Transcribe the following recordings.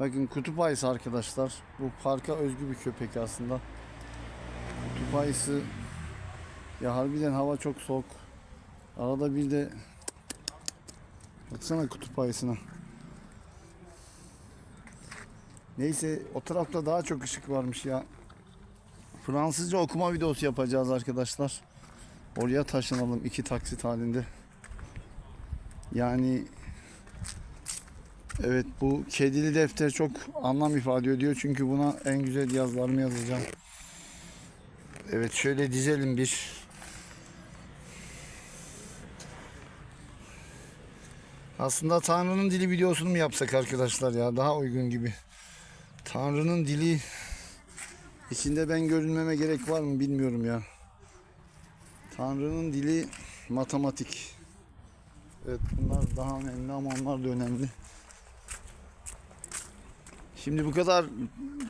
Bakın kutup ayısı arkadaşlar. Bu parka özgü bir köpek aslında. Kutup ayısı ya harbiden hava çok soğuk. Arada bir de baksana kutup ayısına. Neyse o tarafta daha çok ışık varmış ya. Fransızca okuma videosu yapacağız arkadaşlar. Oraya taşınalım iki taksit halinde. Yani evet bu kedili defter çok anlam ifade ediyor. Çünkü buna en güzel yazılarımı yazacağım. Evet şöyle dizelim bir. Aslında Tanrı'nın dili videosunu mu yapsak arkadaşlar ya daha uygun gibi. Tanrı'nın dili içinde ben görünmeme gerek var mı bilmiyorum ya. Tanrı'nın dili matematik. Evet bunlar daha önemli ama onlar da önemli. Şimdi bu kadar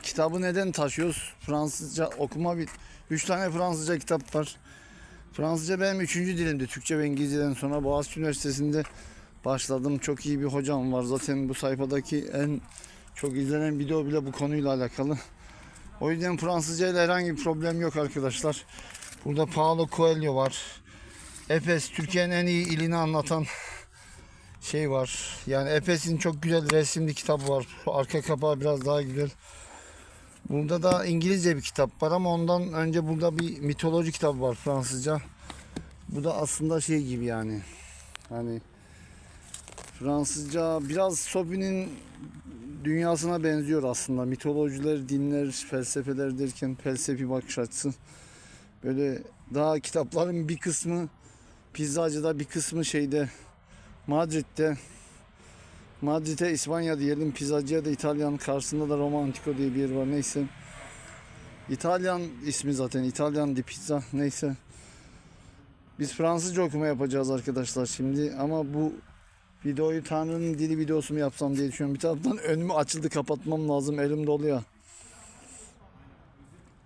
kitabı neden taşıyoruz? Fransızca okuma bir... Üç tane Fransızca kitap var. Fransızca benim üçüncü dilimdi. Türkçe ve İngilizceden sonra Boğaziçi Üniversitesi'nde başladım. Çok iyi bir hocam var. Zaten bu sayfadaki en çok izlenen video bile bu konuyla alakalı. O yüzden Fransızca ile herhangi bir problem yok arkadaşlar. Burada Paulo Coelho var. Efes Türkiye'nin en iyi ilini anlatan şey var. Yani Efes'in çok güzel resimli kitabı var. Arka kapağı biraz daha güzel. Burada da İngilizce bir kitap var ama ondan önce burada bir mitoloji kitabı var Fransızca. Bu da aslında şey gibi yani. Hani Fransızca biraz Sophie'nin dünyasına benziyor aslında. Mitolojiler, dinler, felsefeler derken felsefi bakış açısı. Böyle daha kitapların bir kısmı pizzacıda bir kısmı şeyde Madrid'de Madrid'e İspanya diyelim pizzacıya da İtalyan karşısında da Roma Antico diye bir yer var neyse. İtalyan ismi zaten İtalyan di pizza neyse. Biz Fransızca okuma yapacağız arkadaşlar şimdi ama bu videoyu Tanrı'nın dili videosu mu yapsam diye düşünüyorum. Bir taraftan önümü açıldı kapatmam lazım elim dolu ya.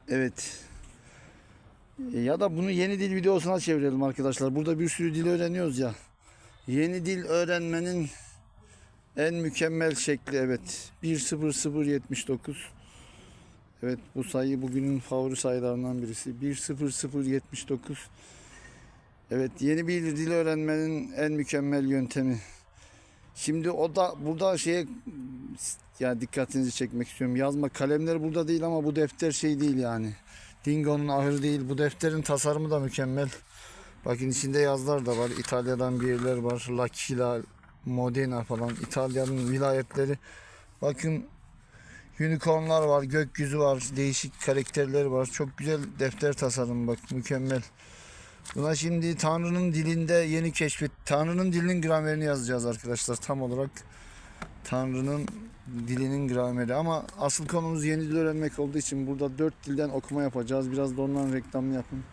Evet. Ya da bunu yeni dil videosuna çevirelim arkadaşlar. Burada bir sürü dil öğreniyoruz ya. Yeni dil öğrenmenin en mükemmel şekli evet. 10079. Evet bu sayı bugünün favori sayılarından birisi. 10079. Evet yeni bir dil öğrenmenin en mükemmel yöntemi. Şimdi o da burada şeye ya dikkatinizi çekmek istiyorum. Yazma kalemleri burada değil ama bu defter şey değil yani. Dingo'nun ahırı değil. Bu defterin tasarımı da mükemmel. Bakın içinde yazılar da var. İtalya'dan bir yerler var. L'Aquila, Modena falan. İtalya'nın vilayetleri. Bakın unicornlar var. Gökyüzü var. Değişik karakterler var. Çok güzel defter tasarımı bak. Mükemmel. Buna şimdi Tanrı'nın dilinde yeni keşfet. Tanrı'nın dilinin gramerini yazacağız arkadaşlar. Tam olarak Tanrı'nın dilinin grameri. Ama asıl konumuz yeni dil öğrenmek olduğu için burada dört dilden okuma yapacağız. Biraz da ondan reklamını yapın.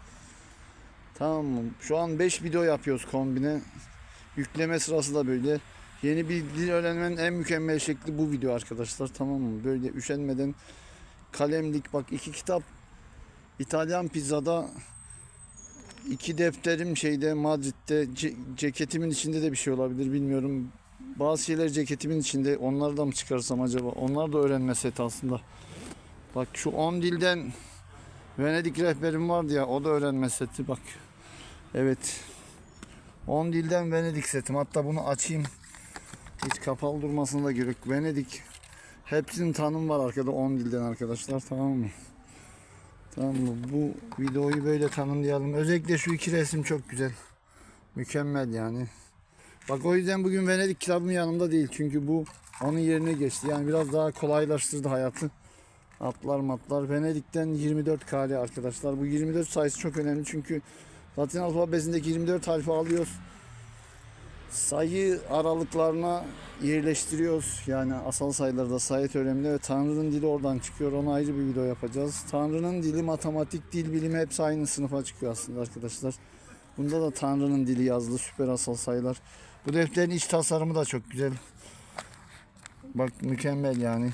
Tamam mı? Şu an 5 video yapıyoruz kombine. Yükleme sırası da böyle. Yeni bir dil öğrenmenin en mükemmel şekli bu video arkadaşlar. Tamam mı? Böyle üşenmeden kalemlik bak iki kitap İtalyan pizzada iki defterim şeyde Madrid'de ce- ceketimin içinde de bir şey olabilir bilmiyorum. Bazı şeyler ceketimin içinde onları da mı çıkarsam acaba? Onlar da öğrenme seti aslında. Bak şu 10 dilden Venedik rehberim vardı ya o da öğrenme seti bak. Evet. 10 dilden Venedik setim. Hatta bunu açayım. Hiç kapalı durmasına da gerek. Venedik. Hepsinin tanım var arkada 10 dilden arkadaşlar tamam mı? Tamam mı? Bu videoyu böyle tanımlayalım. Özellikle şu iki resim çok güzel. Mükemmel yani. Bak o yüzden bugün Venedik kitabım yanımda değil. Çünkü bu onun yerine geçti. Yani biraz daha kolaylaştırdı hayatı. Atlar matlar. Venedik'ten 24 kare arkadaşlar. Bu 24 sayısı çok önemli çünkü Latin alfabesindeki 24 harfi alıyoruz. Sayı aralıklarına yerleştiriyoruz. Yani asal sayılarda sayı teoreminde ve Tanrı'nın dili oradan çıkıyor. Ona ayrı bir video yapacağız. Tanrı'nın dili, matematik, dil bilimi hepsi aynı sınıfa çıkıyor aslında arkadaşlar. Bunda da Tanrı'nın dili yazılı süper asal sayılar. Bu defterin iç tasarımı da çok güzel. Bak mükemmel yani.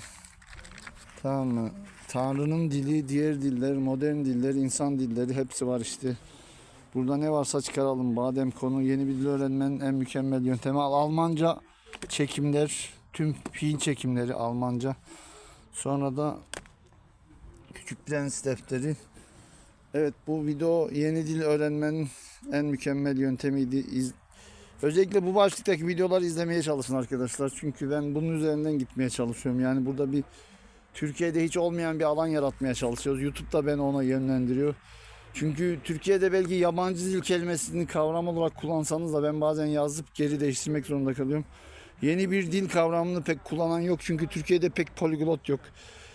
Tamam mı? Tanrı'nın dili, diğer diller, modern diller, insan dilleri hepsi var işte. Burada ne varsa çıkaralım. Badem konu yeni bir dil öğrenmenin en mükemmel yöntemi. Al- Almanca çekimler. tüm fiil çekimleri Almanca. Sonra da Küçük Prens defteri. Evet bu video yeni dil öğrenmenin en mükemmel yöntemiydi. İz- Özellikle bu başlıktaki videoları izlemeye çalışın arkadaşlar. Çünkü ben bunun üzerinden gitmeye çalışıyorum. Yani burada bir Türkiye'de hiç olmayan bir alan yaratmaya çalışıyoruz. YouTube da beni ona yönlendiriyor. Çünkü Türkiye'de belki yabancı dil kelimesini kavram olarak kullansanız da ben bazen yazıp geri değiştirmek zorunda kalıyorum. Yeni bir dil kavramını pek kullanan yok çünkü Türkiye'de pek poliglot yok.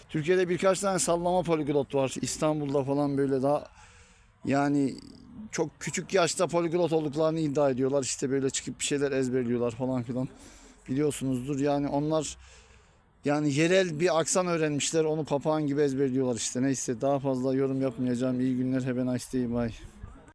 Türkiye'de birkaç tane sallama poliglot var. İstanbul'da falan böyle daha yani çok küçük yaşta poliglot olduklarını iddia ediyorlar. İşte böyle çıkıp bir şeyler ezberliyorlar falan filan. Biliyorsunuzdur yani onlar yani yerel bir aksan öğrenmişler onu papağan gibi ezberliyorlar işte. Neyse daha fazla yorum yapmayacağım. İyi günler. Have a nice day. Bye.